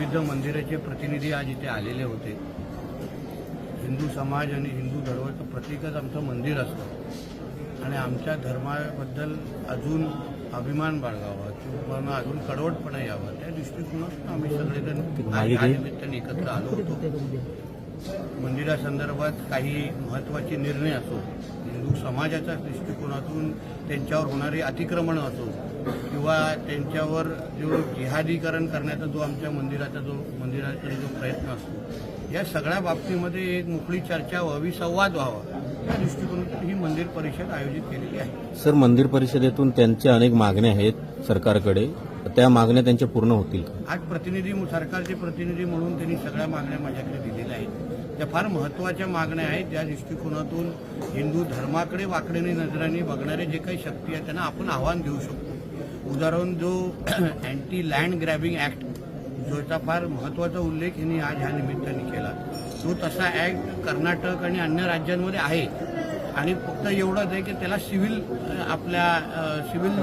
विविध मंदिराचे प्रतिनिधी आज इथे आलेले होते. हिंदू समाज आणि हिंदू धर्माचं प्रतीकच आमचं मंदिर असतं. आणि आमच्या धर्माबद्दल अजून अभिमान बाळगावा किंवा अजून कडवटपणा यावा. त्या दृष्टिकोनातून आम्ही सगळेजण निमित्ताने एकत्र आलो होतो. मंदिरासंदर्भात काही महत्त्वाचे निर्णय असो हिंदू समाजाच्या दृष्टिकोनातून त्यांच्यावर होणारी अतिक्रमणं असो किंवा त्यांच्यावर जो जिहादीकरण करण्याचा जो आमच्या मंदिराचा जो मंदिराचा जो प्रयत्न असतो या सगळ्या बाबतीमध्ये एक मोकळी चर्चा व्हावी संवाद व्हावा या दृष्टिकोनातून ही मंदिर परिषद आयोजित केलेली आहे. सर मंदिर परिषदेतून त्यांच्या अनेक मागण्या आहेत सरकारकडे. त्या मागण्या त्यांच्या पूर्ण होतील आज प्रतिनिधी सरकारचे प्रतिनिधी म्हणून त्यांनी सगळ्या मागण्या माझ्याकडे दिलेल्या आहेत. त्या फार महत्त्वाच्या मागण्या आहेत. ज्या दृष्टिकोनातून हिंदू धर्माकडे वाकडेने नजराने बघणारे जे काही शक्ती आहेत त्यांना आपण आव्हान देऊ शकतो. उदाहरण जो अँटी लँड ग्रॅबिंग ऍक्ट जोचा फार महत्त्वाचा उल्लेख यांनी आज ह्या निमित्ताने केला. तो तसा ऍक्ट कर्नाटक आणि अन्य राज्यांमध्ये आहे. आणि फक्त एवढंच आहे की त्याला सिव्हिल आपल्या सिव्हिल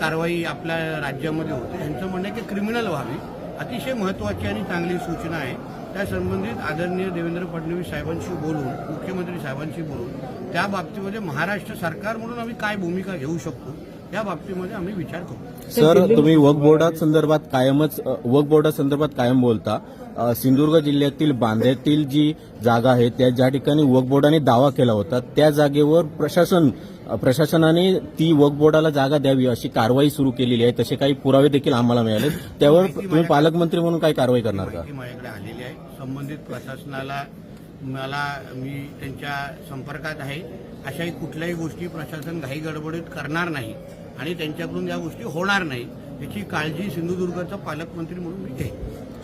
कारवाई आपल्या राज्यामध्ये होते. यांचं म्हणणं आहे की क्रिमिनल व्हावी. अतिशय महत्त्वाची आणि चांगली सूचना आहे. त्या संबंधित आदरणीय देवेंद्र फडणवीस साहेबांशी बोलून मुख्यमंत्री साहेबांशी बोलून त्या बाबतीमध्ये महाराष्ट्र सरकार म्हणून आम्ही काय भूमिका घेऊ शकतो? या बाबतीमध्ये आम्ही विचार करू. सर तुम्ही वक्फ बोर्डा संदर्भात कायमच अ, वक्फ बोर्डा संदर्भात कायम बोलता. सिंधुदुर्ग जिल्ह्यातील बांद्यातील जी जागा आहे त्या ज्या ठिकाणी वक्फ बोर्डाने दावा केला होता त्या जागेवर प्रशासन प्रशासनाने ती वक्फ बोर्डाला जागा द्यावी अशी कारवाई सुरू केलेली आहे. तसे काही पुरावे देखील आम्हाला मिळाले त्यावर तुम्ही पालकमंत्री म्हणून काय कारवाई करणार का? माहिती माझ्याकडे आलेली आहे. संबंधित प्रशासनाला मला मी त्यांच्या संपर्कात आहे. अशाही कुठल्याही गोष्टी प्रशासन घाई गडबडीत करणार नाही आणि त्यांच्याकडून या गोष्टी होणार नाही याची काळजी सिंधुदुर्गचा पालकमंत्री म्हणून मी घेईन.